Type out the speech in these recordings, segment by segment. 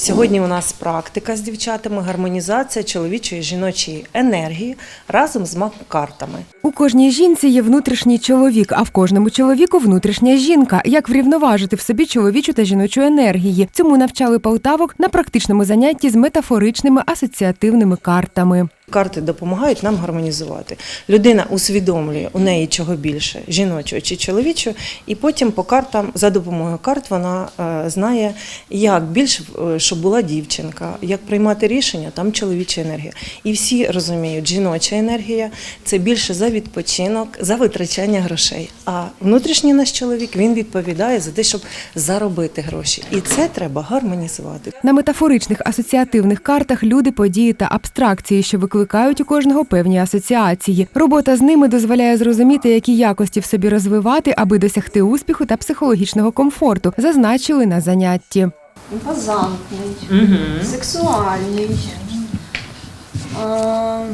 Сьогодні у нас практика з дівчатами, гармонізація чоловічої жіночої енергії разом з маккартами. У кожній жінці є внутрішній чоловік, а в кожному чоловіку внутрішня жінка. Як врівноважити в собі чоловічу та жіночу енергії? Цьому навчали полтавок на практичному занятті з метафоричними асоціативними картами. Карти допомагають нам гармонізувати. Людина усвідомлює у неї чого більше жіночого чи чоловічого, і потім по картам за допомогою карт вона е, знає, як більше е, щоб була дівчинка, як приймати рішення, там чоловіча енергія. І всі розуміють, жіноча енергія це більше за відпочинок, за витрачання грошей. А внутрішній наш чоловік він відповідає за те, щоб заробити гроші. І це треба гармонізувати. На метафоричних асоціативних картах люди, події та абстракції, що викликають у кожного певні асоціації. Робота з ними дозволяє зрозуміти, які якості в собі розвивати, аби досягти успіху та психологічного комфорту, зазначили на занятті. імпозантний, сексуальний. А,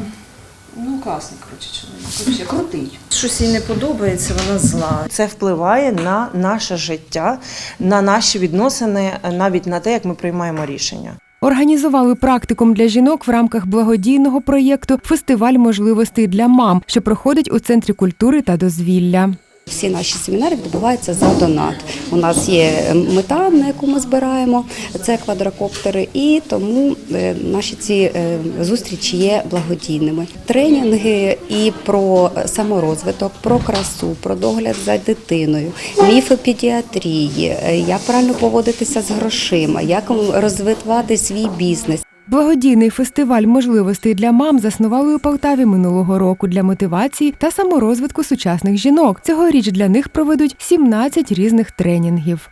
ну, класний, коротше, чоловік. Крутий. Щось їй не подобається, вона зла. Це впливає на наше життя, на наші відносини, навіть на те, як ми приймаємо рішення. Організували практикум для жінок в рамках благодійного проєкту Фестиваль можливостей для мам, що проходить у центрі культури та дозвілля. Всі наші семінари відбуваються за донат. У нас є мета, на яку ми збираємо, це квадрокоптери, і тому е, наші ці е, зустрічі є благодійними. Тренінги і про саморозвиток, про красу, про догляд за дитиною, міфи педіатрії, е, як правильно поводитися з грошима, як розвивати свій бізнес. Благодійний фестиваль можливостей для мам заснували у Полтаві минулого року для мотивації та саморозвитку сучасних жінок. Цьогоріч для них проведуть 17 різних тренінгів.